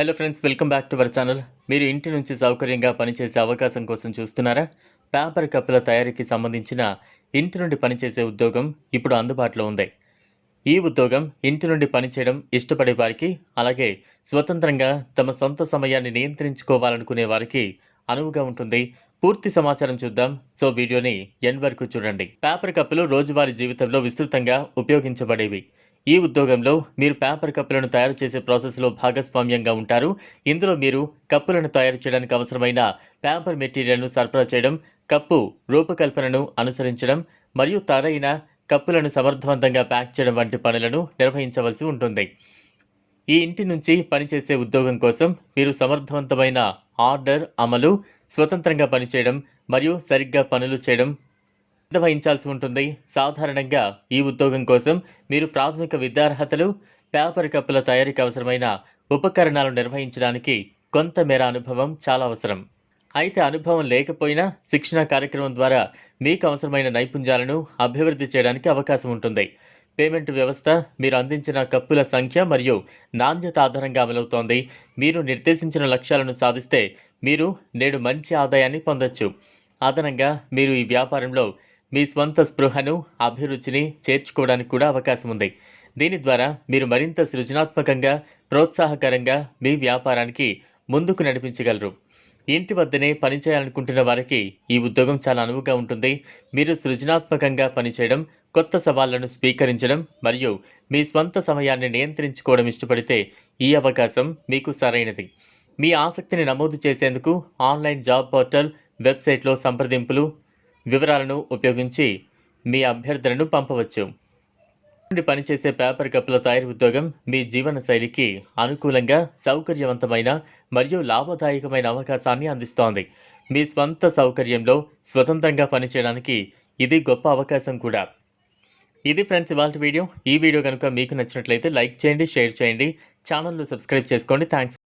Hello friends welcome back to our channel మీరు ఇంటి నుంచి సౌకర్యంగా పనిచేసే అవకాశం కోసం చూస్తున్నారా? పేపర్ కప్పుల తయారీకి సంబంధించిన ఇంటి నుండి పనిచేసే ఉద్యోగం ఇప్పుడు అందుబాటులో ఉంది. ఈ ఉద్యోగం ఇంటి నుండి పనిచేయడం ఇష్టపడే వారికి అలాగే స్వతంత్రంగా తమ సొంత సమయాన్ని నియంత్రించుకోవాలనుకునే వారికి అనువుగా ఉంటుంది. పూర్తి సమాచారం చూద్దాం. సో వీడియోని ఎండ్ వరకు చూడండి. పేపర్ కప్పులు రోజువారీ జీవితంలో విస్తృతంగా ఉపయోగించబడేవి. ఈ ఉద్యోగంలో మీరు పేపర్ కప్పులను తయారు చేసే ప్రాసెస్లో భాగస్వామ్యంగా ఉంటారు. ఇందులో మీరు కప్పులను తయారు చేయడానికి అవసరమైన పేపర్ మెటీరియల్ను సరఫరా చేయడం కప్పు రూపకల్పనను అనుసరించడం మరియు తరైన కప్పులను సమర్థవంతంగా ప్యాక్ చేయడం వంటి పనులను నిర్వహించవలసి ఉంటుంది. ఈ ఇంటి నుంచి పనిచేసే ఉద్యోగం కోసం మీరు సమర్థవంతమైన ఆర్డర్ అమలు స్వతంత్రంగా పనిచేయడం మరియు సరిగ్గా పనులు చేయడం వహించాల్సి ఉంటుంది. సాధారణంగా ఈ ఉద్యోగం కోసం మీరు ప్రాథమిక విద్యార్హతలు పేపర్ కప్పుల తయారీకి అవసరమైన ఉపకరణాలు నిర్వహించడానికి కొంతమేర అనుభవం చాలా అవసరం. అయితే అనుభవం లేకపోయినా శిక్షణ కార్యక్రమం ద్వారా మీకు అవసరమైన నైపుణ్యాలను అభివృద్ధి చేయడానికి అవకాశం ఉంటుంది. పేమెంట్ వ్యవస్థ మీరు అందించిన కప్పుల సంఖ్య మరియు నాణ్యత ఆధారంగా అమలవుతోంది. మీరు నిర్దేశించిన లక్ష్యాలను సాధిస్తే మీరు నేడు మంచి ఆదాయాన్ని పొందొచ్చు. అదనంగా మీరు ఈ వ్యాపారంలో మీ స్వంత స్పృహను అభిరుచిని చేర్చుకోవడానికి కూడా అవకాశం ఉంది దీని ద్వారా మీరు మరింత సృజనాత్మకంగా ప్రోత్సాహకరంగా మీ వ్యాపారానికి ముందుకు నడిపించగలరు. ఇంటి వద్దనే పనిచేయాలనుకుంటున్న వారికి ఈ ఉద్యోగం చాలా అనువుగా ఉంటుంది. మీరు సృజనాత్మకంగా పనిచేయడం కొత్త సవాళ్ళను స్వీకరించడం మరియు మీ స్వంత సమయాన్ని నియంత్రించుకోవడం ఇష్టపడితే ఈ అవకాశం మీకు సరైనది. మీ ఆసక్తిని నమోదు చేసేందుకు ఆన్లైన్ జాబ్ పోర్టల్ వెబ్సైట్లో సంప్రదింపులు వివరాలను ఉపయోగించి మీ అభ్యర్థనను పంపవచ్చు. నుండి పనిచేసే పేపర్ కప్పుల తయారీ ఉద్యోగం మీ జీవన శైలికి అనుకూలంగా సౌకర్యవంతమైన మరియు లాభదాయకమైన అవకాశాన్ని అందిస్తోంది. మీ స్వంత సౌకర్యంలో స్వతంత్రంగా పనిచేయడానికి ఇది గొప్ప అవకాశం కూడా. ఇది ఫ్రెండ్స్ ఇవాళ వీడియో. ఈ వీడియో కనుక మీకు నచ్చినట్లయితే లైక్ చేయండి షేర్ చేయండి. ఛానల్ను సబ్స్క్రైబ్ చేసుకోండి. థ్యాంక్స్